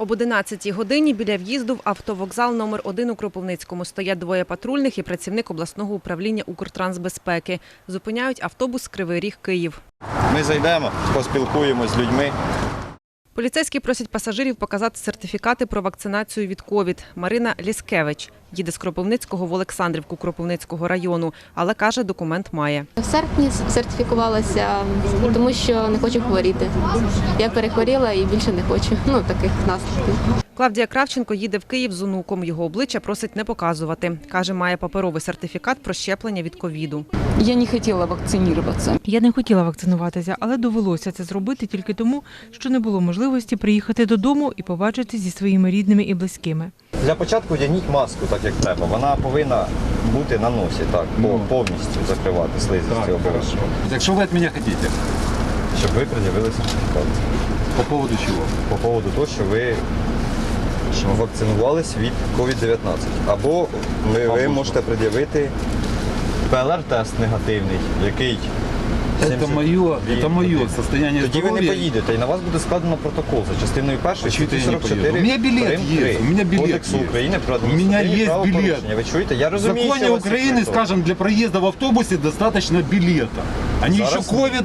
Об 11 годині біля в'їзду в автовокзал номер 1 у Кропивницькому стоять двоє патрульних і працівник обласного управління Укртрансбезпеки. Зупиняють автобус Кривий Ріг Київ. Ми зайдемо, поспілкуємося з людьми. Поліцейські просять пасажирів показати сертифікати про вакцинацію від ковід. Марина Ліскевич їде з Кропивницького в Олександрівку Кропивницького району, але каже, документ має. В серпні сертифікувалася, тому що не хочу хворіти. Я перехворіла і більше не хочу. Ну таких наслідків. Клавдія Кравченко їде в Київ з онуком. Його обличчя просить не показувати. Каже, має паперовий сертифікат про щеплення від ковіду. Я не хотіла вакцинуватися. Я не хотіла вакцинуватися, але довелося це зробити тільки тому, що не було можливості приїхати додому і побачити зі своїми рідними і близькими. Для початку одягніть маску так, як треба. Вона повинна бути на носі, так, по- повністю закривати слизисті обов'язково. Так что вы от меня хотите? Щоб ви пред'явили сертифікат. По поводу чего? По поводу того, що ви вакцинувались від COVID-19. Або ви, ви Або можете пред'явити ПЛР-тест негативний, який Это 70 мое, днів это мое потрібен. состояние Тоді ви не здоровья. поїдете, і на вас буде складено протокол за частиною першої Чого статті я не поїду? 44 У мене білет прим. є, 3 у мене білет Кодексу є. України про У мене адміністративні є правопорушення. білет. Ви чуєте? Я В розумію, законе що вас це Украины, прикро. скажем, для проезда в автобусе достаточно билета. Они Зараз- еще ковид.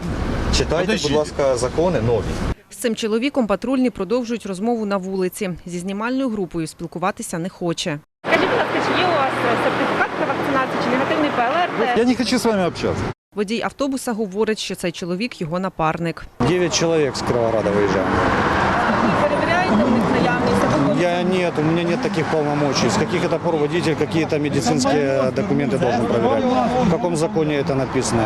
Читайте, Подождіть. будь ласка, закони нові. З цим чоловіком патрульні продовжують розмову на вулиці. Зі знімальною групою спілкуватися не хоче. Скажіть, будь ласка, чи є у вас е, сертифікат про вакцинацію чи негативний ПЛР? Я не хочу с вами общаться. Водій автобуса говорить, що цей чоловік його напарник. Девять человек с Кировограда выезжаем. І перевіряєте у них наявність або Я нет, у меня нет таких полномочий. С каких это пор водитель какие-то медицинские документы должен проверять? В каком законе это написано?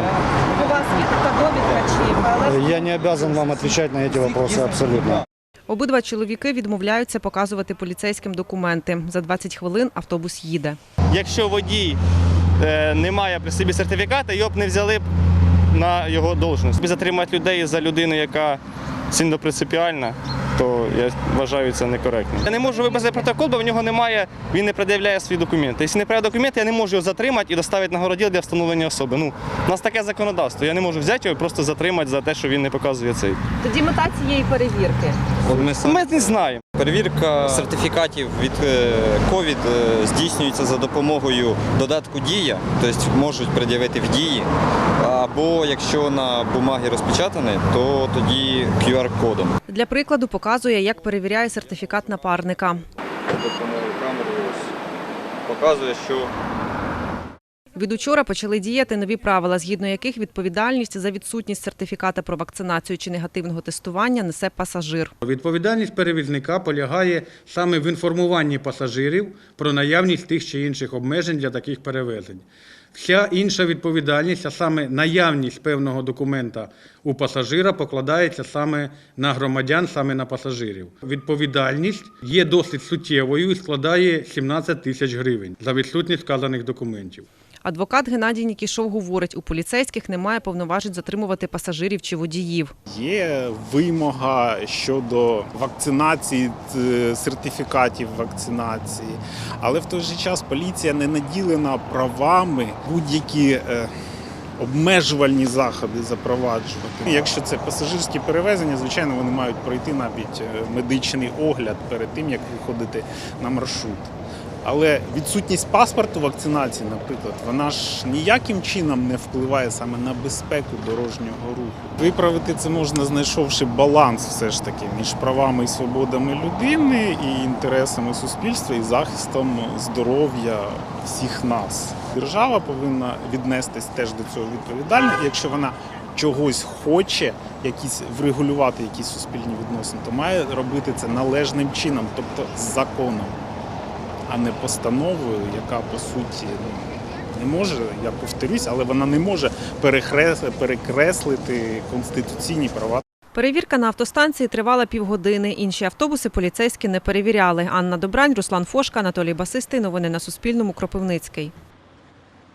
у вас є така довідка чи ПЛР? Я не обязан вам отвечать на эти вопросы абсолютно. Обидва чоловіки відмовляються показувати поліцейським документи. За 20 хвилин автобус їде. якщо водій е, не має при собі сертифіката, його б не взяли б на його должність. Затримати людей за людину, яка сильно принципіальна, то я вважаю це некоректно. Я не можу виписати протокол, бо в нього немає, він не пред'являє свої документи. Якщо не пред'являє документи, я не можу його затримати і доставити на городіл для встановлення особи. Ну, у нас таке законодавство. Я не можу взяти його і просто затримати за те, що він не показує цей. Тоді мета цієї перевірки. Ми не знаємо. Перевірка сертифікатів від COVID здійснюється за допомогою додатку Дія, тобто можуть пред'явити в дії. Або якщо на бумагі розпечатане, то тоді QR-кодом. Для прикладу показує, як перевіряє сертифікат напарника. Показує, що Від учора почали діяти нові правила, згідно яких відповідальність за відсутність сертифіката про вакцинацію чи негативного тестування несе пасажир. Відповідальність перевізника полягає саме в інформуванні пасажирів про наявність тих чи інших обмежень для таких перевезень. Вся інша відповідальність, а саме наявність певного документа у пасажира, покладається саме на громадян, саме на пасажирів. Відповідальність є досить суттєвою і складає 17 тисяч гривень за відсутність вказаних документів. Адвокат Геннадій Нікішов говорить, у поліцейських немає повноважень затримувати пасажирів чи водіїв. Є вимога щодо вакцинації, сертифікатів вакцинації, але в той же час поліція не наділена правами будь-які е, обмежувальні заходи запроваджувати. Якщо це пасажирські перевезення, звичайно, вони мають пройти навіть е, медичний огляд перед тим, як виходити на маршрут. Але відсутність паспорту вакцинації, наприклад, вона ж ніяким чином не впливає саме на безпеку дорожнього руху. Виправити це можна, знайшовши баланс все ж таки між правами і свободами людини і інтересами суспільства і захистом здоров'я всіх нас. Держава повинна віднестись теж до цього відповідально, якщо вона чогось хоче, якісь врегулювати якісь суспільні відносини, то має робити це належним чином, тобто законом а не постановою, яка по суті ну, не може, я повторюсь, але вона не може перекреслити конституційні права. Перевірка на автостанції тривала півгодини. Інші автобуси поліцейські не перевіряли. Анна Добрань, Руслан Фошка, Анатолій Басистий. Новини на Суспільному. Кропивницький.